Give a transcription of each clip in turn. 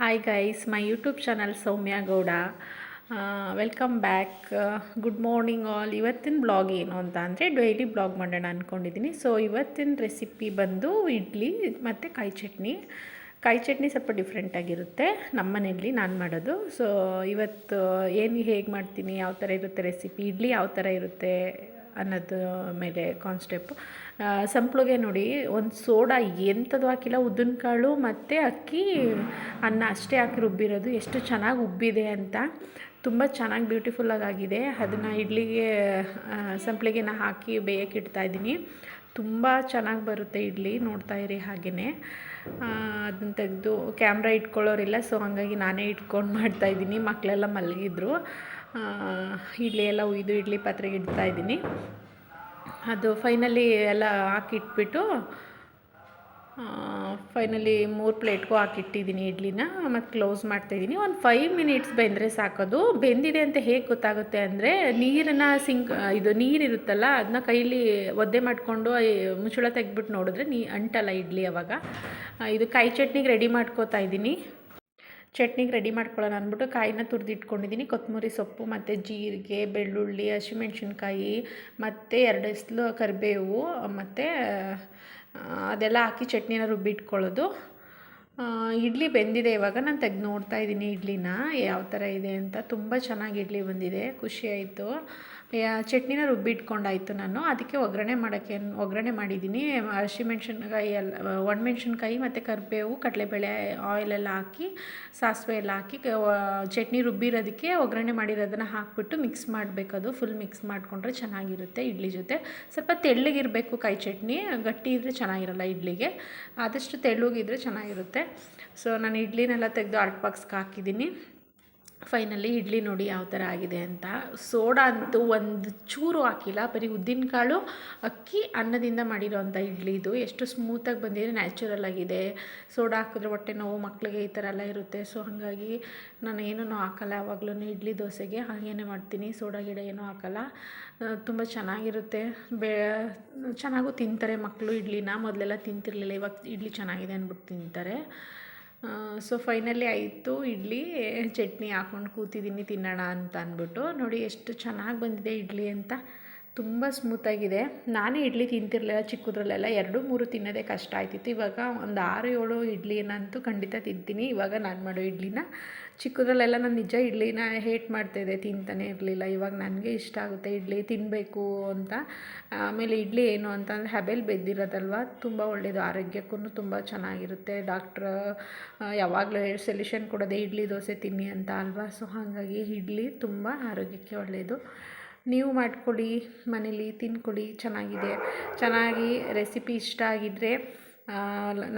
Hi guys my YouTube channel Soumya Gowda welcome back good morning all ಇವತ್ತಿನ blog ಏನು ಅಂತ ಅಂದರೆ daily blog ಮಾಡೋಣ ಅಂದ್ಕೊಂಡಿದ್ದೀನಿ ಸೊ ಇವತ್ತಿನ ರೆಸಿಪಿ ಬಂದು ಇಡ್ಲಿ ಮತ್ತು ಕಾಯಿ ಚಟ್ನಿ. ಕಾಯಿ ಚಟ್ನಿ ಸ್ವಲ್ಪ ಡಿಫ್ರೆಂಟಾಗಿರುತ್ತೆ ನಮ್ಮ ಮನೆಯಲ್ಲಿ ನಾನು ಮಾಡೋದು. ಸೊ ಇವತ್ತು, ಏನು ಹೇಗೆ ಮಾಡ್ತೀನಿ? ಯಾವ ಥರ ಇರುತ್ತೆ ರೆಸಿಪಿ ಇಡ್ಲಿ ಯಾವ ಥರ ಇರುತ್ತೆ? ಅನ್ನೋದು ಮೇಲೆ ಕಾನ್ಸ್ಟೆಪ್ ಸಂಪ್ಳಿಗೆ ನೋಡಿ, ಒಂದು ಸೋಡಾ ಎಂಥದ್ದು ಹಾಕಿಲ್ಲ ಉದ್ದಿನಕಾಳು ಮತ್ತು ಅಕ್ಕಿ, ಅನ್ನ ಅಷ್ಟೇ ಹಾಕಿ ರುಬ್ಬಿರೋದು. ಎಷ್ಟು ಚೆನ್ನಾಗಿ ಉಬ್ಬಿದೆ ಅಂತ. ತುಂಬ ಚೆನ್ನಾಗಿ ಬ್ಯೂಟಿಫುಲ್ಲಾಗಿ ಆಗಿದೆ. ಅದನ್ನು ಇಡ್ಲಿಗೆ ಸಂಪ್ಳಿಗೆನ ಹಾಕಿ ಬೇಯಕ್ಕೆ ಇಡ್ತಾಯಿದ್ದೀನಿ ತುಂಬ ಚೆನ್ನಾಗಿ ಬರುತ್ತೆ ಇಡ್ಲಿ, ನೋಡ್ತಾ ಇರಿ ಹಾಗೆಯೇ ಅದನ್ನ ತೆಗೆದು ಕ್ಯಾಮ್ರಾ ಇಟ್ಕೊಳ್ಳೋರಿಲ್ಲ ಸೊ ಹಾಗಾಗಿ ನಾನೇ ಇಟ್ಕೊಂಡು ಮಾಡ್ತಾಯಿದ್ದೀನಿ ಮಕ್ಕಳೆಲ್ಲ ಮಲಗಿದ್ರು. ಇಡ್ಲಿ ಎಲ್ಲ ಉಯ್ದು ಇಡ್ಲಿ ಪಾತ್ರೆಗೆ ಇಡ್ತಾಯಿದ್ದೀನಿ ಅದು ಫೈನಲಿ ಎಲ್ಲ ಹಾಕಿಟ್ಬಿಟ್ಟು ಫೈನಲಿ ಮೂರು ಪ್ಲೇಟ್ಗೂ ಹಾಕಿಟ್ಟಿದ್ದೀನಿ ಇಡ್ಲಿನ, ಮತ್ತು ಕ್ಲೋಸ್ ಮಾಡ್ತಾಯಿದ್ದೀನಿ. ಒಂದು ಫೈವ್ ಮಿನಿಟ್ಸ್ ಬೆಂದರೆ ಸಾಕೋದು. ಬೆಂದಿದೆ ಅಂತ ಹೇಗೆ ಗೊತ್ತಾಗುತ್ತೆ ಅಂದರೆ, ನೀರನ್ನು ಸಿಂಕ್ ಇದು ನೀರಿರುತ್ತಲ್ಲ ಅದನ್ನ ಕೈಲಿ ಒದ್ದೆ ಮಾಡಿಕೊಂಡು ಮುಚ್ಚಳ ತೆಗೆದ್ಬಿಟ್ಟು ನೋಡಿದ್ರೆ ನೀ ಅಂಟಲ್ಲ ಇಡ್ಲಿ ಅವಾಗ. ಇದು ಕಾಯಿ ಚಟ್ನಿಗೆ ರೆಡಿ ಮಾಡ್ಕೋತಾ ಇದ್ದೀನಿ. ಚಟ್ನಿಗೆ ರೆಡಿ ಮಾಡ್ಕೊಳ್ಳೋಣ ಅಂದ್ಬಿಟ್ಟು ಕಾಯಿನ ತುರಿದಿಟ್ಕೊಂಡಿದ್ದೀನಿ. ಕೊತ್ತಂಬರಿ ಸೊಪ್ಪು, ಮತ್ತು ಜೀರಿಗೆ, ಬೆಳ್ಳುಳ್ಳಿ, ಹಸಿಮೆಣ್ಸಿನ್ಕಾಯಿ, ಮತ್ತು ಎರಡು ಎಸ್ಲು ಕರಿಬೇವು, ಮತ್ತು ಅದೆಲ್ಲ ಹಾಕಿ ಚಟ್ನಿನ ರುಬ್ಬಿಟ್ಕೊಳ್ಳೋದು. ಇಡ್ಲಿ ಬೆಂದಿದೆ ಇವಾಗ. ನಾನು ತೆಗೆದು ನೋಡ್ತಾ ಇದ್ದೀನಿ ಇಡ್ಲಿನ. ಯಾವ ಥರ ಇದೆ ಅಂತ. ತುಂಬ ಚೆನ್ನಾಗಿ ಇಡ್ಲಿ ಬಂದಿದೆ. ಖುಷಿ ಆಯಿತು. ಚಟ್ನಿನ ರುಬ್ಬಿಟ್ಕೊಂಡಾಯಿತು ನಾನು. ಅದಕ್ಕೆ ಒಗ್ಗರಣೆ ಮಾಡೋಕ್ಕೆ, ಒಗ್ಗರಣೆ ಮಾಡಿದ್ದೀನಿ. ಹಸಿಮೆಣ್ಸಿನ್ಕಾಯಿ ಎಲ್ಲ ಒಣಮೆಣ್ಸಿನ್ಕಾಯಿ ಮತ್ತು ಕರಿಬೇವು, ಕಡಲೆಬೇಳೆ ಆಯಿಲೆಲ್ಲ ಹಾಕಿ, ಸಾಸಿವೆ ಎಲ್ಲ ಹಾಕಿ ಚಟ್ನಿ ರುಬ್ಬಿರೋದಕ್ಕೆ ಒಗ್ಗರಣೆ ಮಾಡಿರೋದನ್ನು ಹಾಕ್ಬಿಟ್ಟು ಮಿಕ್ಸ್ ಮಾಡಬೇಕದು ಫುಲ್ ಮಿಕ್ಸ್ ಮಾಡಿಕೊಂಡ್ರೆ ಚೆನ್ನಾಗಿರುತ್ತೆ ಇಡ್ಲಿ ಜೊತೆ. ಸ್ವಲ್ಪ ತೆಳ್ಳಗಿರಬೇಕು ಕಾಯಿ ಚಟ್ನಿ, ಗಟ್ಟಿ ಇದ್ದರೆ ಚೆನ್ನಾಗಿರಲ್ಲ ಇಡ್ಲಿಗೆ. ಆದಷ್ಟು ತೆಳ್ಳಗಿದ್ರೆ ಚೆನ್ನಾಗಿರುತ್ತೆ. ಸೊ ನಾನು ಇಡ್ಲಿನೆಲ್ಲ ತೆಗೆದು ಅರ್ಟ್ ಬಾಕ್ಸ್ಗೆ ಹಾಕಿದ್ದೀನಿ. ಫೈನಲಿ ಇಡ್ಲಿ ನೋಡಿ ಯಾವ ಥರ ಆಗಿದೆ ಅಂತ. ಸೋಡಾ ಅಂತೂ ಒಂದು ಚೂರು ಹಾಕಿಲ್ಲ, ಬರೀ ಉದ್ದಿನಕಾಳು ಅಕ್ಕಿ, ಅನ್ನದಿಂದ ಮಾಡಿರೋವಂಥ ಇಡ್ಲಿ ಇದು. ಎಷ್ಟು ಸ್ಮೂತಾಗಿ ಬಂದಿದೆ ನ್ಯಾಚುರಲ್ ಆಗಿದೆ. ಸೋಡಾ ಹಾಕಿದ್ರೆ ಹೊಟ್ಟೆ ನೋವು ಮಕ್ಕಳಿಗೆ ಈ ಥರ ಎಲ್ಲ ಇರುತ್ತೆ. ಸೊ ಹಾಗಾಗಿ ನಾನು ಏನೂ ಹಾಕಲ್ಲ, ಯಾವಾಗಲೂ ಇಡ್ಲಿ ದೋಸೆಗೆ. ಹಾಗೇನೆ ಮಾಡ್ತೀನಿ, ಸೋಡಾ ಗಿಡ ಏನೂ ಹಾಕಲ್ಲ. ತುಂಬ ಚೆನ್ನಾಗಿರುತ್ತೆ. ಬೇ, ಚೆನ್ನಾಗೂ ತಿಂತಾರೆ ಮಕ್ಕಳು ಇಡ್ಲಿನ. ಮೊದಲೆಲ್ಲ ತಿಂತಿರಲಿಲ್ಲ, ಇವಾಗ ಇಡ್ಲಿ ಚೆನ್ನಾಗಿದೆ ಅಂದ್ಬಿಟ್ಟು ತಿಂತಾರೆ. ಸೊ ಫೈನಲಿ ಆಯಿತು, ಇಡ್ಲಿ, ಚಟ್ನಿ ಹಾಕ್ಕೊಂಡು ಕೂತಿದ್ದೀನಿ ತಿನ್ನೋಣ ಅಂತ ಅಂದ್ಬಿಟ್ಟು. ನೋಡಿ ಎಷ್ಟು ಚೆನ್ನಾಗಿ ಬಂದಿದೆ ಇಡ್ಲಿ ಅಂತ. ತುಂಬ ಸ್ಮೂತಾಗಿದೆ ನಾನೇ ಇಡ್ಲಿ ತಿಂತಿರಲಿಲ್ಲ ಚಿಕ್ಕದ್ರಲ್ಲೆಲ್ಲ. ಎರಡು, ಮೂರು ತಿನ್ನೋದೇ ಕಷ್ಟ ಆಯ್ತಿತ್ತು. ಇವಾಗ ಒಂದು ಆರು, ಏಳು ಇಡ್ಲಿನಂತೂ ಖಂಡಿತ ತಿಂತೀನಿ. ಇವಾಗ ನಾನು ಮಾಡೋ ಇಡ್ಲಿನ ಚಿಕ್ಕದ್ರಲ್ಲೆಲ್ಲ ನಾನು ನಿಜ ಇಡ್ಲಿನ ಹೇಟ್ ಮಾಡ್ತಾಯಿದ್ದೆ ತಿಂತಾನೆ ಇರಲಿಲ್ಲ. ಇವಾಗ ನನಗೆ ಇಷ್ಟ ಆಗುತ್ತೆ ಇಡ್ಲಿ ತಿನ್ನಬೇಕು ಅಂತ. ಆಮೇಲೆ ಇಡ್ಲಿ ಏನು ಅಂತಂದರೆ ಹಬೆಲ್ ಬೆದ್ದಿರೋದಲ್ವ ತುಂಬ ಒಳ್ಳೆಯದು ಆರೋಗ್ಯಕ್ಕೂ ತುಂಬ ಚೆನ್ನಾಗಿರುತ್ತೆ. ಡಾಕ್ಟ್ರ್ ಯಾವಾಗಲೂ ಸೊಲ್ಯೂಷನ್ ಕೊಡೋದೇ ಇಡ್ಲಿ ದೋಸೆ ತಿನ್ನಿ ಅಂತ ಅಲ್ವಾ? ಸೊ, ಹಾಗಾಗಿ ಇಡ್ಲಿ ತುಂಬ ಆರೋಗ್ಯಕ್ಕೆ ಒಳ್ಳೆಯದು ನೀವು ಮಾಡ್ಕೊಳ್ಳಿ ಮನೇಲಿ ತಿನ್ಕೊಳ್ಳಿ ಚೆನ್ನಾಗಿದೆ. ಚೆನ್ನಾಗಿ ರೆಸಿಪಿ ಇಷ್ಟ ಆಗಿದ್ದರೆ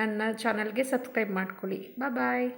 ನನ್ನ ಚಾನಲ್ಗೆ ಸಬ್ಸ್ಕ್ರೈಬ್ ಮಾಡ್ಕೊಳ್ಳಿ. ಬಾಯ್